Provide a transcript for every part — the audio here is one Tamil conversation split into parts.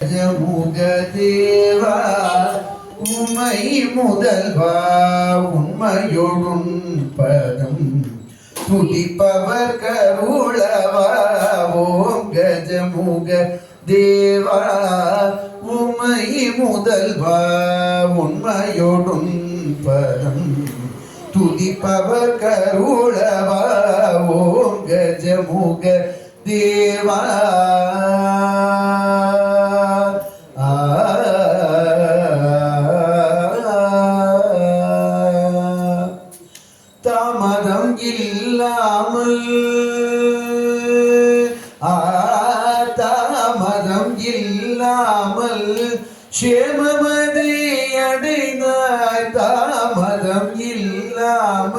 முகதேவா உமை முதல்வா உண்மையொழும் பதம். துதிப்பவர் கருளவா ஓம் கஜமுக தேவா உமை முதல்வா உண்மையொடும் பதம். துதிப்பவர் கருளவா ஓம் கஜமுக தேவா.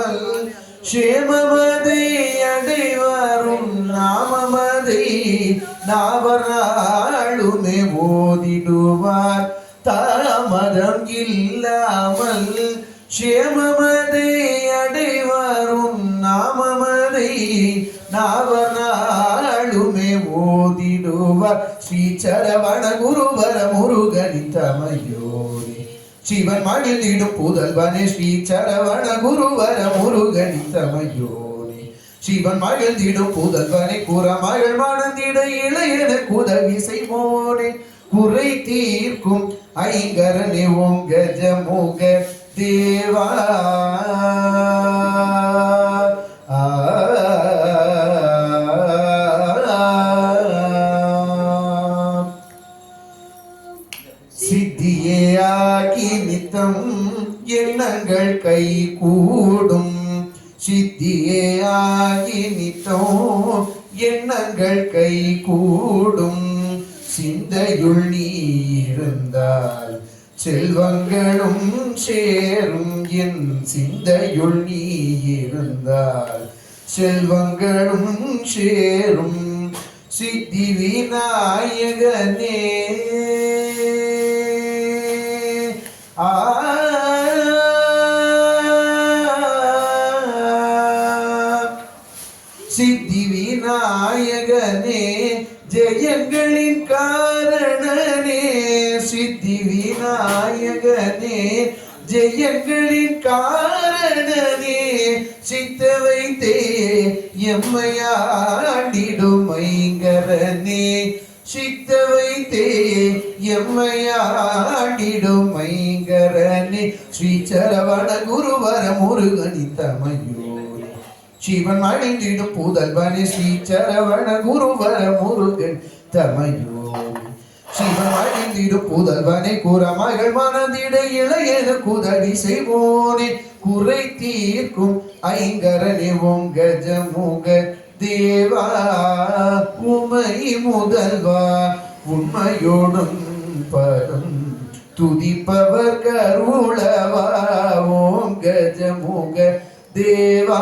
இல்லாமல் சேமமதை அடைவரும் நாமமதை நாவராளுமே ஓதிடுவார் தாமதம் இல்லாமல் சேமமதை அடைவரும் நாமமதை நாவராளுமே ஓதிடுவார் ஸ்ரீ சரவண குருவர முருகனின் தமையோரே சிவன் மகிழ்ந்திடும் புதல்வனே ஸ்ரீ சரவண குருவர முருகனி சமயோனி சிவன் மகிழ்ந்திடும் புதல்வனை குற மகள் மணந்திட இளையன குதவி செய்வோனே. குறை தீர்க்கும் ஐங்கரனே ஓம் ஜமுக தேவா. சித்தியே ஆகி நித்தம் எண்ணங்கள் கை கூடும் சித்தியே ஆகி நித்தம் எண்ணங்கள் கை கூடும் சிந்தையுள் நீ இருந்தால் செல்வங்களும் சேரும். என் சிந்தையுள் நீ இருந்தால் செல்வங்களும் சேரும். சித்தி விநாயகனே. ஜெயங்களின் காரணனே சித்த வைத்தே எம்மையாண்டிடும் ஐங்கரனே சித்த வைத்தே எம்மையாண்டிடும் ஐங்கரனே ஸ்ரீ சரவண குருவர முருகனி தமையோரே. சிவன் அழிந்திடும் புதல்வனே ஸ்ரீ சரவண குருவர முருகன் தமையோரே. சிவன் புதல்வனை கூற மகள் மனதிட இளையன குதடி செய்வோனே குறை தீர்க்கும் ஐங்கரனே உங்க ஜமுக தேவா உமை முதல்வா உண்மையோடும் பதம் துதிப்பவர் கருளவா ஓம் கஜமுக தேவா.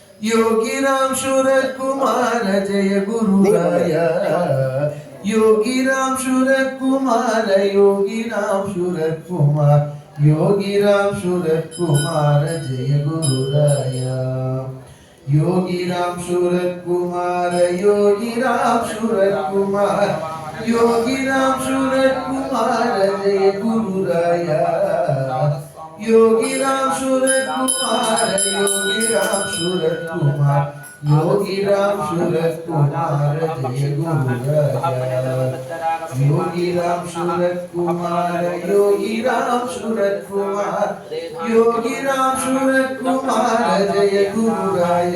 योगी राम सूरत कुमार जय गुरु राया योगी राम सूरत कुमार योगी राम सूरत कुमार योगी राम सूरत कुमार जय गुरु राया योगी राम सूरत कुमार योगी राम सूरत कुमार योगी राम सूरत कुमार जय गुरु राया योगी राम सूरत कुमार योगी राम सूरत कुमार योगी राम सूरत कुमार जय गुरुराया योगी राम सूरत कुमार योगी राम सूरत कुमार योगी राम सूरत कुमार जय कुमार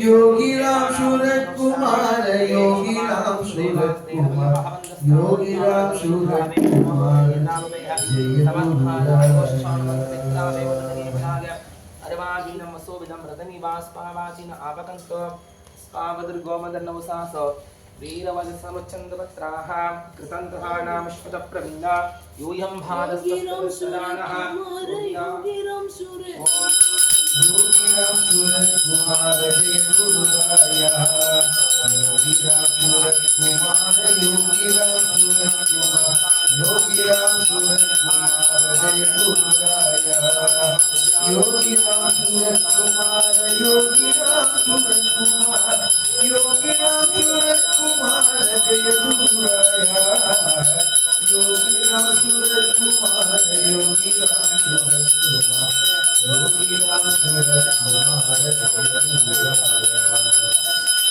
योगी राम सूरत कुमार योगी राम सूरत कुमार योगिराक्षुरमायनामसोविदम्रतनिवास्पावाचिन आपकन्तो स्पावदुर्गोमदन्नवसास वीरवजसमुच्छन्दपत्राः कृतन्तः नाम श्रुतप्रवीणा यूयं भादस्तस्तदानः योगी राम सूरत कुमार योगी राम सूरत कुमार योगी राम सूरत कुमार जय गुरुराया योगी राम सूरत कुमार योगी राम सूरत कुमार योगी राम सूरत कुमार जय गुरुराया योगी राम कुमार योगी राम कुमार योगी राम जय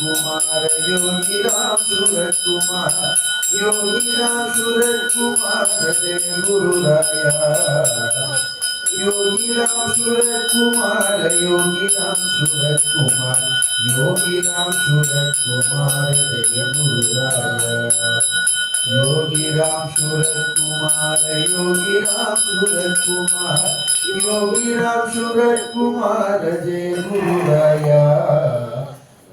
कुमार योगी राम सूरत कुमार योगी राम सूरत कुमार जय गुरुराया योगी राम सूरत कुमार योगी राम सूरत कुमार योगी राम सूरत कुमार जय गुरुराया योगी राम सूरत कुमार योगी राम सूरत कुमार योगी राम सूरत कुमार जय गुरुराया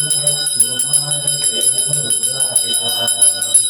Thank you.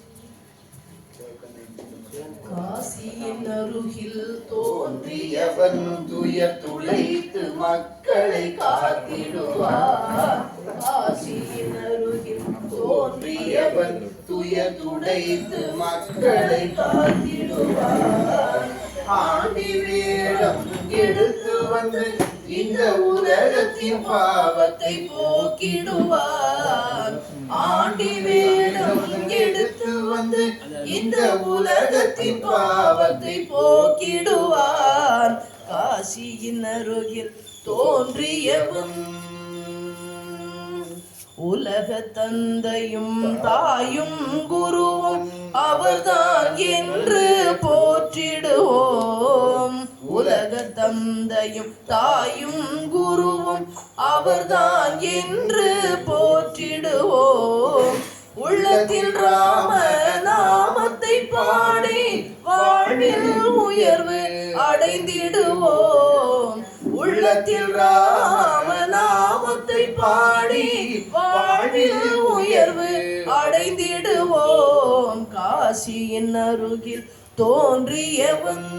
காசியின் அருகில் தோன்றியவன் துயர் துளைத்து மக்களை காத்திடுவார். காசியின் அருகில் தோன்றியவன் துயர் துடைத்து மக்களை காத்திடுவார். ஆண்டி வேடம் எடுத்து வந்து இந்த உலகத்தின் பாவத்தை போக்கிடுவார். ஆண்டி வேடம் எடுத்து வந்து இந்த உலகத்தின் பாவத்தை போக்கிடுவார். காசியின் அருகில் தோன்றியவும் உலக தந்தையும் தாயும் குருவும் அவர்தான் என்று போற்றிடுவோம். உலக தந்தையும் தாயும் குருவும் அவர்தான் என்று போற்றிடுவோம். உள்ளத்தில் ராம நாமத்தை பாடி வாழ்வில் உயர்வு அடைந்திடுவோம். உள்ளத்தில் ராம நாமத்தை பாடி வாழ்வில் உயர்வு அடைந்திடுவோம். காசியின் அருகில் தோன்றியவன்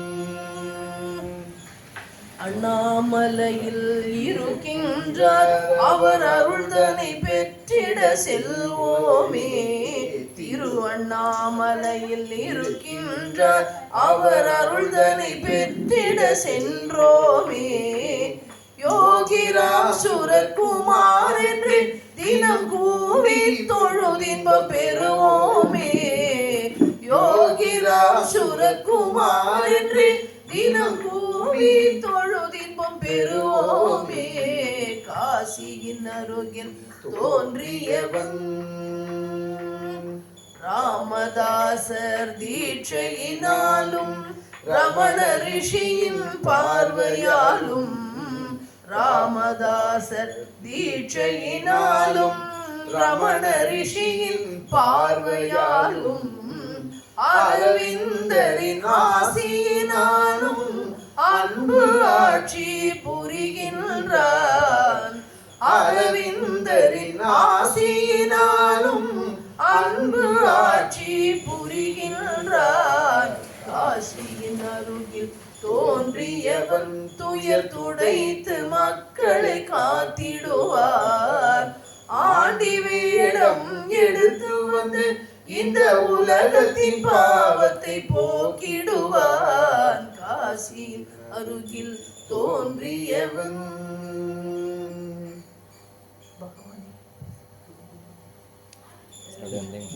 அண்ணாமலையில் இருக்கின்றார். அவர் அருள்தனை பெற்றிட செல்வோமே. திருவண்ணாமலையில் இருக்கின்றார். அவர் அருள்தனை பெற்றிட சென்றோமே. யோகிராம் சுரகுமார் என்று தினம் கூவி தொழுதின்ப பெறுவோமே. யோகிராம் சுரகுமார் என்று தினம் கூவி தொழுதின்பம் பெறுவோமே. காசியின் அருகில் தோன்றியவன். ராமதாசர் தீட்சையினாலும் ரமண ரிஷியின் பார்வையாலும் ராமதாசர் தீட்சையினாலும் ரமண ரிஷியின் பார்வையாலும் அரவிந்தரின் ஆசியினாலும் அன்பு ஆட்சி புரிகின்றான். அரவிந்தரின் ஆசியினாலும் அன்பு ஆட்சி புரிகின்றான். காசியின் அருகில் தோன்றியவன் துயர் துடைத்து மக்களை காத்திடுவார். ஆண்டி வேடம் எடுத்து வந்து இந்த உலகத்தின் பாவத்தை போக்கிடுவான். காசியின் அருகில் தோன்றியவன்.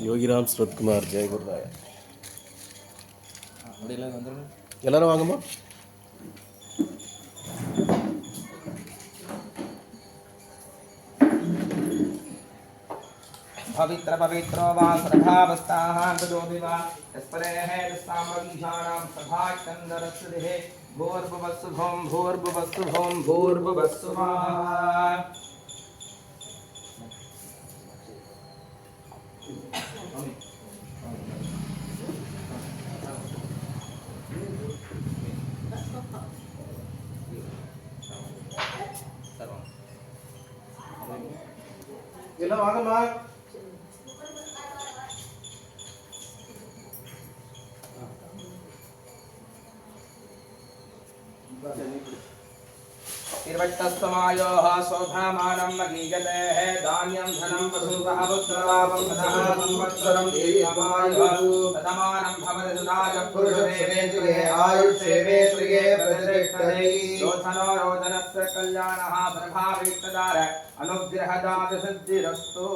யோகிராம் சுரத்குமார் ஜெயகுருராய எல்லாரும் வாங்கம்மா. पवित्र पवित्रो वा सुरभावस्थाः अन्तजोभि वा यस्परेः तस्तामवीषाणां सभाचन्दरसुरिः भूर्भुवस्सु भौं भूर्भुवस्सु भौं भूर्भुवस्सु वा ಎಲ್ಲ ಆಗಲ್ಲ तिर्वट्टस्तमायोः शोभामानं महीयतेः धान्यं धनं वधूवः पुत्रलाभं ततः संवत्सरं दीर्घमायुः ततमानं भवति सुराजपुरुषदेवे आयुष्येवे त्रिये प्रतिष्ठते योधनो रोदनस्य कल्याणः प्रभावीष्टदार अनुग्रहदाति सिद्धिरस्तु